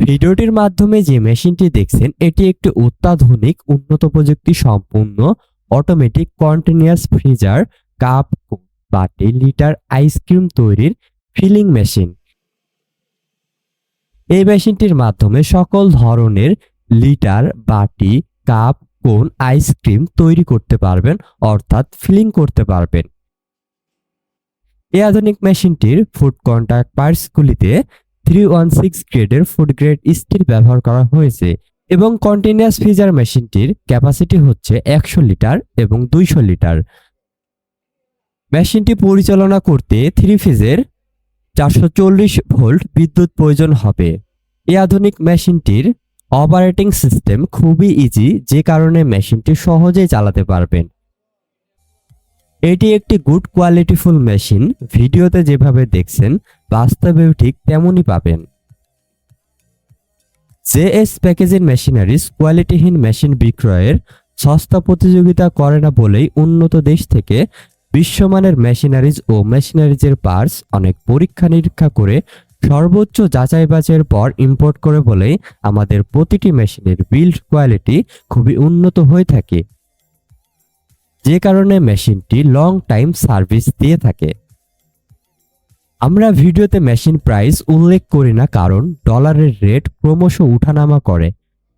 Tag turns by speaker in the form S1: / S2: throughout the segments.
S1: ভিডিওটির মাধ্যমে যে মেশিনটি দেখছেন, এটি একটি অত্যাধুনিক, উন্নত প্রযুক্তি সম্পূর্ণ অটোমেটিক কন্টিনিউয়াস ফ্রিজার কাপ বাটি লিটার আইসক্রিম তৈরির ফিলিং মেশিন এই মেশিনটির মাধ্যমে সকল ধরনের লিটার বাটি কাপ কোন আইসক্রিম তৈরি করতে পারবেন, অর্থাৎ ফিলিং করতে পারবেন। এই আধুনিক মেশিনটির ফুড কন্ট্যাক্ট পার্টসগুলিতে থ্রি ওয়ান সিক্স গ্রেডের ফুড গ্রেড স্টিল ব্যবহার করা হয়েছে এবং কন্টিনিউয়াস ফ্রিজার মেশিনটির ক্যাপাসিটি হচ্ছে একশো লিটার এবং দুইশো লিটার। মেশিনটি পরিচালনা করতে থ্রি ফেজের চারশো চল্লিশ ভোল্ট বিদ্যুৎ প্রয়োজন হবে। এই আধুনিক মেশিনটির অপারেটিং সিস্টেম খুবই ইজি যে কারণে মেশিনটি সহজেই চালাতে পারবেন। এটি একটি গুড কোয়ালিটিফুল মেশিন ভিডিওতে যেভাবে দেখছেন, বাস্তবেও ঠিক তেমনই পাবেন। জেএস প্যাকেজিং মেশিনারিজ কোয়ালিটিহীন মেশিন বিক্রয়ের সস্তা প্রতিযোগিতা করে না বলেই উন্নত দেশ থেকে বিশ্বমানের মেশিনারিজ ও মেশিনারিজের পার্টস অনেক পরীক্ষা নিরীক্ষা করে সর্বোচ্চ যাচাই পর ইম্পোর্ট করে বলেই আমাদের প্রতিটি মেশিনের বিল্ড কোয়ালিটি খুবই উন্নত হয়ে থাকে। যে কারণে মেশিনটি লং টাইম সার্ভিস দিয়ে থাকে। আমরা ভিডিওতে মেশিন প্রাইস উল্লেখ করি না কারণ ডলারের রেট ক্রমশ উঠানামা করে।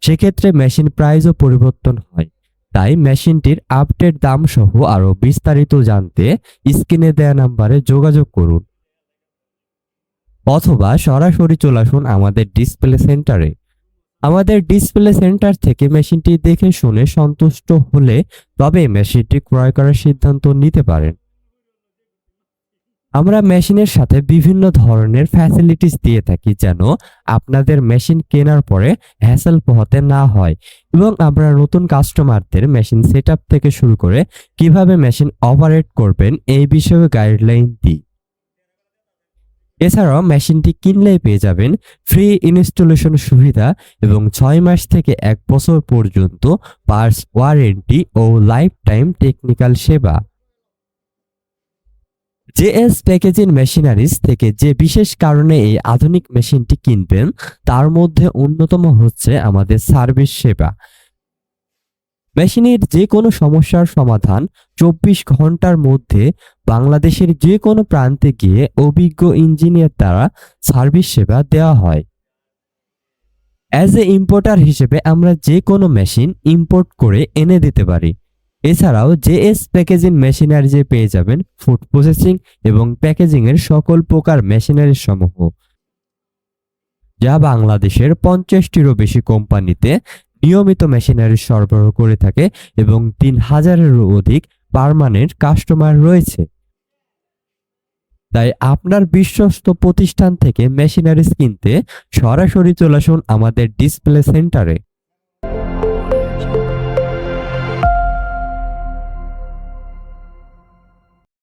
S1: সেক্ষেত্রে মেশিন প্রাইসও পরিবর্তন হয়। তাই মেশিনটির আপডেট দাম সহ আরও বিস্তারিত জানতে স্ক্রিনে দেয়া নাম্বারে যোগাযোগ করুন। অথবা সরাসরি চলে আসুন আমাদের ডিসপ্লে সেন্টারে আমাদের ডিসপ্লে সেন্টার থেকে মেশিনটি দেখে শুনে সন্তুষ্ট হলে তবে মেশিনটি ক্রয় করার সিদ্ধান্ত নিতে পারেন। আমরা মেশিনের সাথে বিভিন্ন ধরনের ফ্যাসিলিটিস দিয়ে থাকি যেন আপনাদের মেশিন কেনার পরে হ্যাসেল পোহাতে না হয় এবং আমরা নতুন কাস্টমারদের মেশিন সেট থেকে শুরু করে কীভাবে মেশিন অপারেট করবেন এই বিষয়ে গাইডলাইন দিই। এছাড়াও মেশিনটি কিনলেই পেয়ে যাবেন ফ্রি ইনস্টলেশন সুবিধা এবং ছয় মাস থেকে এক বছর পর্যন্ত পার্স ওয়ারেন্টি ও লাইফ টাইম টেকনিক্যাল সেবা। জেএস প্যাকেজিং মেশিনারিজ থেকে যে বিশেষ কারণে এই আধুনিক মেশিনটি কিনবেন, তার মধ্যে অন্যতম হচ্ছে আমাদের সার্ভিস সেবা। মেশিনের যে কোনো সমস্যার সমাধান চব্বিশ ঘণ্টার মধ্যে বাংলাদেশের যে কোনো প্রান্তে গিয়ে অভিজ্ঞ ইঞ্জিনিয়ার দ্বারা সার্ভিস সেবা দেওয়া হয়। অ্যাজ এ ইম্পোর্টার হিসেবে আমরা যে কোনো মেশিন ইম্পোর্ট করে এনে দিতে পারি। এছাড়াও জেএস প্যাকেজিং মেশিনারি যে পেয়ে যাবেন ফুড প্রসেসিং এবং প্যাকেজিং এর সকল প্রকার মেশিনারি সমূহ। যা বাংলাদেশের পঞ্চাশটিরও বেশি কোম্পানিতে নিয়মিত মেশিনারি সরবরাহ করে থাকে এবং তিন হাজারেরও অধিক পারমানেন্ট কাস্টমার রয়েছে। তাই আপনার বিশ্বস্ত প্রতিষ্ঠান থেকে মেশিনারিজ কিনতে সরাসরি চলে আসুন আমাদের ডিসপ্লে সেন্টারে।